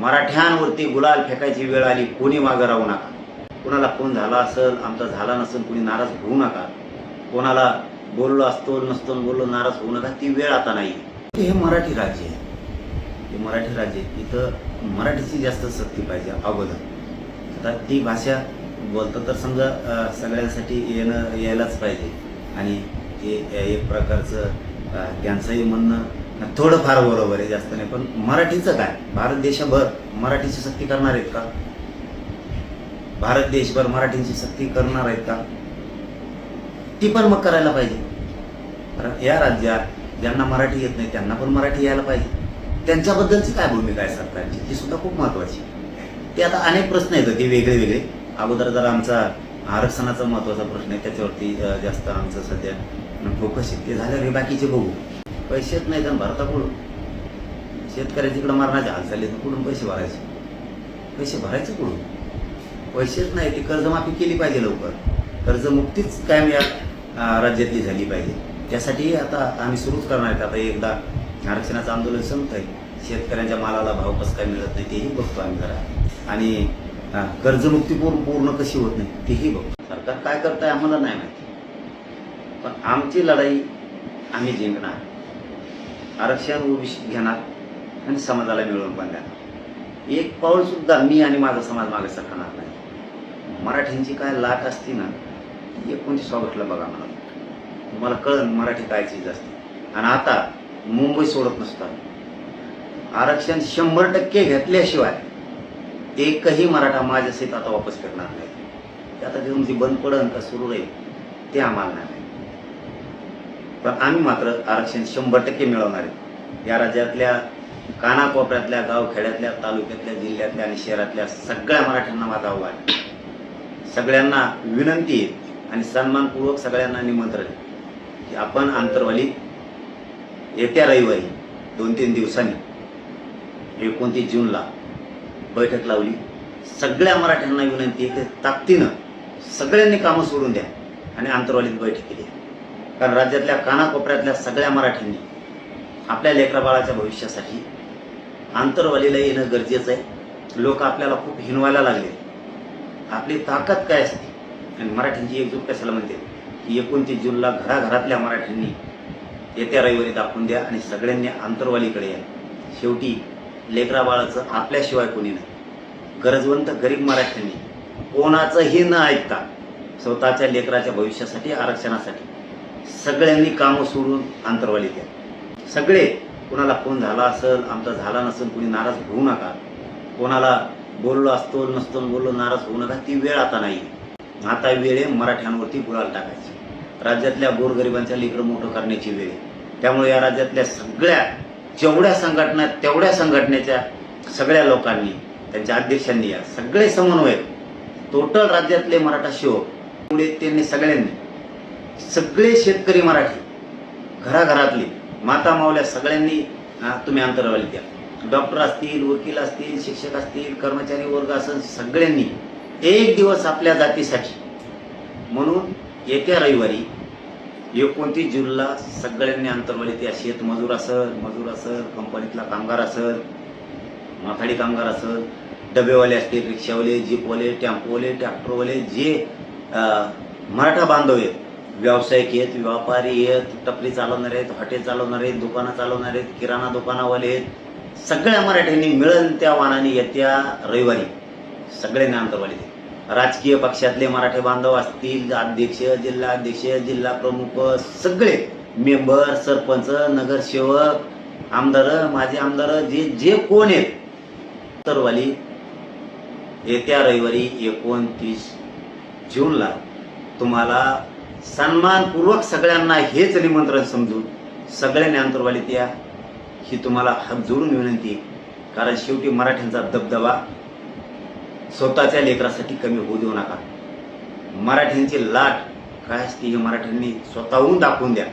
मराठ्यांवरती गुलाल फेकायची वेळ आली कोणी मागं राहू नका. कोणाला फोन झाला असेल आमचा झाला नसेल कोणी नाराज होऊ नका. कोणाला बोललो असतो नसतो बोललो नाराज होऊ नका ती वेळ आता नाही. हे मराठी राज्य आहे. हे मराठी राज्य आहे. इथं मराठीची जास्त सक्ती पाहिजे अगोदर. आता ती भाषा बोलतं तर समजा सगळ्यांसाठी येणं यायलाच पाहिजे. आणि हे एक प्रकारचं त्यांचंही म्हणणं थोडं फार बरोबर आहे जास्त नाही. पण मराठीचं काय? भारत देशभर मराठीची सक्ती करणार आहेत का? भारत देशभर मराठीची सक्ती करणार आहेत का? ती पण मग करायला पाहिजे. या राज्यात ज्यांना मराठी येत नाही त्यांना पण मराठी यायला पाहिजे. त्यांच्याबद्दलची काय भूमिका आहे सरकारची? ती सुद्धा खूप महत्वाची. ते आता अनेक प्रश्न येतात ते वेगळे वेगळे. अगोदर जर आमचा आरक्षणाचा महत्त्वाचा प्रश्न आहे त्याच्यावरती जास्त आमचं सध्या फोकस आहे. ते झालं रे बाकीचे बघू. पैसेच नाही तर भरता कुठून शेतकऱ्याच्या इकडं मारण्याचे हालचाली तर कुठून पैसे भरायचे? पैसे भरायचे कुठून? पैसेच नाही ती कर्जमाफी केली पाहिजे लवकर. कर्जमुक्तीच कायम या राज्यातली झाली पाहिजे. त्यासाठी आता आम्ही सुरूच करणार आहेत. आता एकदा आरक्षणाचं आंदोलन संपत आहे शेतकऱ्यांच्या मालाला भाव कसं काय मिळत नाही तेही बघतो आम्ही जरा. आणि कर्जमुक्ती पूर्ण पूर्ण कशी होत नाही तेही बघतो. सरकार काय करताय आम्हाला नाही माहिती. पण आमची लढाई आम्ही जिंकणार. आरक्षण ओबीसी घेणार आणि समाजाला मिळवून पण देणार. एक पाऊल सुद्धा मी आणि माझा समाज मागे सरकणार नाही. मराठींची काय लाट असती ना ती एकोणतीस ऑगस्टला बघा मला. तुम्हाला कळन मराठी काय चीज असते. आणि आता मुंबई सोडत नसतात आरक्षण शंभर टक्के घेतल्याशिवाय एकही मराठा माझ्या सीत आता वापस करणार नाही. आता ते तुमची बंद पडन का सुरू राहील ते आम्हाला नाही पण आम्ही मात्र आरक्षण शंभर टक्के मिळवणार आहे. या राज्यातल्या कानाकोपऱ्यातल्या गावखेड्यातल्या तालुक्यातल्या जिल्ह्यातल्या आणि शहरातल्या सगळ्या मराठ्यांना माझं आव्हान सगळ्यांना विनंती आहे आणि सन्मानपूर्वक सगळ्यांना निमंत्रण की आपण आंतरवालीत येत्या रविवारी दोन तीन दिवसांनी एकोणतीस जूनला बैठक लावली. सगळ्या मराठ्यांना विनंती आहे की ताकदीनं सगळ्यांनी कामं सोडून द्या आणि आंतरवालीत बैठक केली कारण राज्यातल्या कानाकोपऱ्यातल्या सगळ्या मराठ्यांनी आपल्या लेकरा बाळाच्या भविष्यासाठी आंतरवालीला येणं गरजेचं आहे. लोक आपल्याला खूप हिनवायला लागले. आपली ताकद काय असते? आणि मराठींची एकजूट कशाला म्हणते? की एकोणतीस जूनला घराघरातल्या मराठ्यांनी येत्या रविवारी दाखवून द्या आणि सगळ्यांनी आंतरवालीकडे या. शेवटी लेकरा बाळाचं आपल्याशिवाय कोणी नाही. गरजवंत गरीब मराठ्यांनी कोणाचंही न ऐकता स्वतःच्या लेकराच्या भविष्यासाठी आरक्षणासाठी सगळ्यांनी कामं सोडून अंतरवाली घ्या सगळे कोणाला फोन झाला असेल आमचा झाला नसेल कोणी नाराज होऊ नका. कोणाला बोललो असतो नसतो बोललो नाराज होऊ नका ती वेळ आता नाही. आता वेळ आहे मराठ्यांवरती गुळाला टाकायची. राज्यातल्या गोरगरिबांच्या लेकरं मोठं करण्याची वेळ आहे. त्यामुळे या राज्यातल्या सगळ्या जेवढ्या संघटना तेवढ्या संघटनेच्या सगळ्या लोकांनी त्यांच्या अध्यक्षांनी या सगळे समन्वयक टोटल राज्यातले मराठा शिवक पुढे त्यांनी सगळ्यांनी सगळे शेतकरी मराठी घराघरातले माता मावल्या सगळ्यांनी तुम्ही अंतरावली द्या. डॉक्टर असतील वकील असतील शिक्षक असतील कर्मचारी वर्ग असेल सगळ्यांनी एक दिवस आपल्या जातीसाठी. म्हणून येत्या रविवारी एकोणतीस जूनला सगळ्यांनी अंतरवली त्या शेतमजूर असेल मजूर असेल कंपनीतला कामगार असेल माथाडी कामगार असेल डबेवाले असतील रिक्षावाले जीपवाले टेम्पोवाले ट्रॅक्टरवाले जे मराठा बांधव आहेत व्यावसायिक आहेत व्यापारी आहेत टपरी चालवणारे आहेत हॉटेल चालवणारे आहेत दुकानं चालवणारे आहेत किराणा दुकानावाले आहेत. सगळ्या मराठ्यांनी मिळेल त्या वाहनाने येत्या रविवारी सगळे अंतरवाली राजकीय पक्षातले मराठे बांधव असतील अध्यक्ष जिल्हा अध्यक्ष जिल्हा प्रमुख सगळे मेंबर सरपंच नगरसेवक आमदार माजी आमदार जे जे कोण आहेत तरवाली येत्या रविवारी एकोणतीस जूनला तुम्हाला सन्मानपूर्वक सगळ्यांना हेच निमंत्रण समजून सगळ्यांनी अंतर्वालीत या. ही तुम्हाला हात जोडून विनंती आहे. कारण शेवटी मराठ्यांचा दबदबा स्वतःच्या लेकरासाठी कमी होऊ देऊ नका. मराठ्यांची लाट काय असते हे मराठ्यांनी स्वतःहून दाखवून द्या.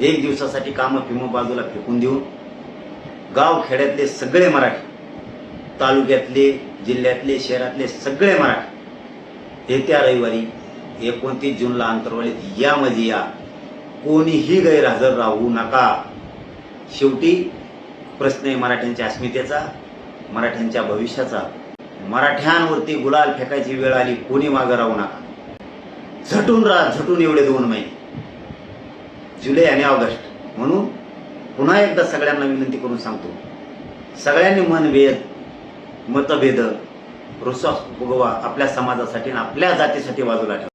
एक दिवसासाठी कामं फिमं बाजूला फेकून देऊन गाव खेड्यातले सगळे मराठी तालुक्यातले जिल्ह्यातले शहरातले सगळे मराठी येत्या रविवारी एकोणतीस जूनला अंतरवालीत यामध्ये या. कोणीही गैरहजर राहू नका. शेवटी प्रश्न आहे मराठ्यांच्या अस्मितेचा मराठ्यांच्या भविष्याचा. मराठ्यांवरती गुलाल फेकायची वेळ आली कोणी मागं राहू नका. झटून राहा झटून एवढे दोन महिने. जुलै आणि ऑगस्ट. म्हणून पुन्हा एकदा सगळ्यांना विनंती करून सांगतो. सगळ्यांनी मनभेद मतभेद रुसा उगवा आपल्या समाजासाठी आणि आपल्या जातीसाठी बाजूला ठेवा.